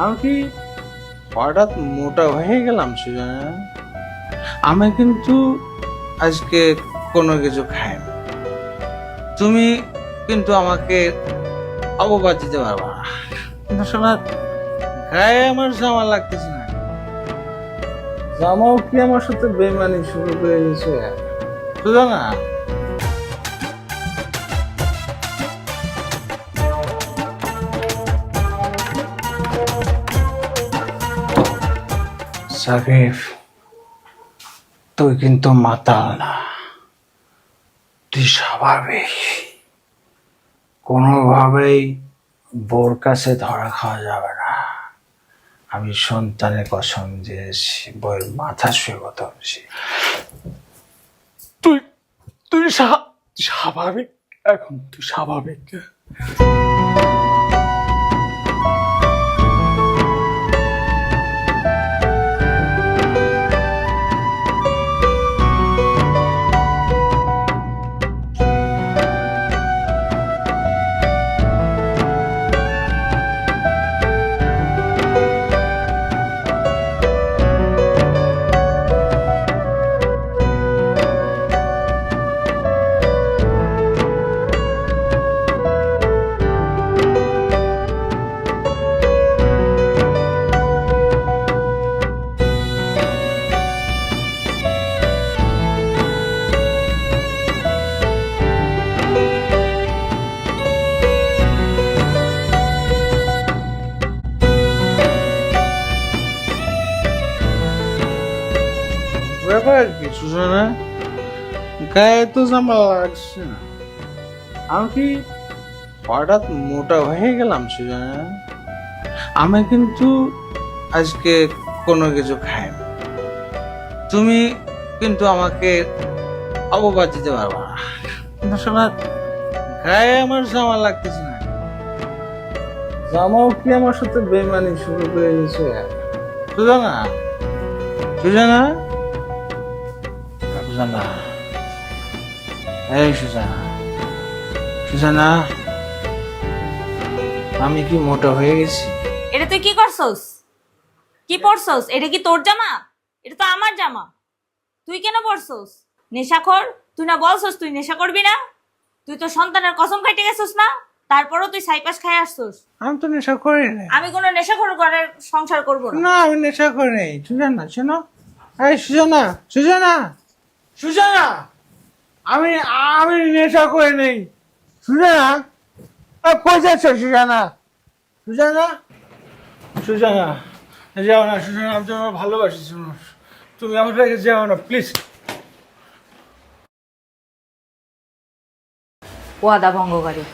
আমি হঠাৎ মোটা হয়ে গেলাম আমি কিন্তু আজকে কোনো কিছু খাই না তুমি কিন্তু আমাকে অপবাদ দিতে পারবা কিন্তু শোনা গায়ে আমার জামা লাগতেছে না জামাও কি আমার সাথে বেমানি শুরু করে দিয়েছে সুজনা সাকিব, তুই কিন্তু মাতাল না। তুই স্বাভাবিক। কোনোভাবেই বোর কাছে ধরা খাওয়া যাবে না। আমি সন্তানের কসম দিয়েছি বইয়ের মাথা শুয়ে কথা বলছি তুই তুই স্বা- স্বাভাবিক? এখন তুই স্বাভাবিক? ব্যাপার কি সুজনা গায়ে তো জামা লাগছে না। আমি কি হঠাৎ মোটা হয়ে গেলাম সুজনা আমি কিন্তু আজকে কোনো কিছু খাই তুমি কিন্তু আমাকে অপবাদ দিতে পারবা না। শোনা গায়ে আমার জামা লাগতেছে না। জামাও কি আমার সাথে বেমানি শুরু করে দিয়েছে? সুজনা সুজনা সুজানা এই সুজানা সুজানা আমি কি মোটা হয়ে গেছি? এটা তুই কি করছস? কি পরছস এটা কি তোর জামা? এটা তো আমার জামা। তুই কেন পরছস নেশাখোর? তুই না বলছস তুই নেশা করবি না? তুই তো সন্তানের কসম খাইতে গেছস না? তারপরও তুই সাইপাস খাই আসছস। আমি তো নেশা করি না। আমি কোনো নেশাখোর ঘরের সংসার করব না। না আমি নেশা করি নাই। সুজানা শোনো। এই সুজানা সুজানা সুজানা আমি আমি নেশা করে নেই। সুজানা কই যাচ্ছ সুজানা? সুজানা? সুজানা যাও না সুজানা আমি তোমার ভালোবাসি শোনো। তুমি আমার কাছে যাও না প্লিজ ওয়াদা ভঙ্গকারী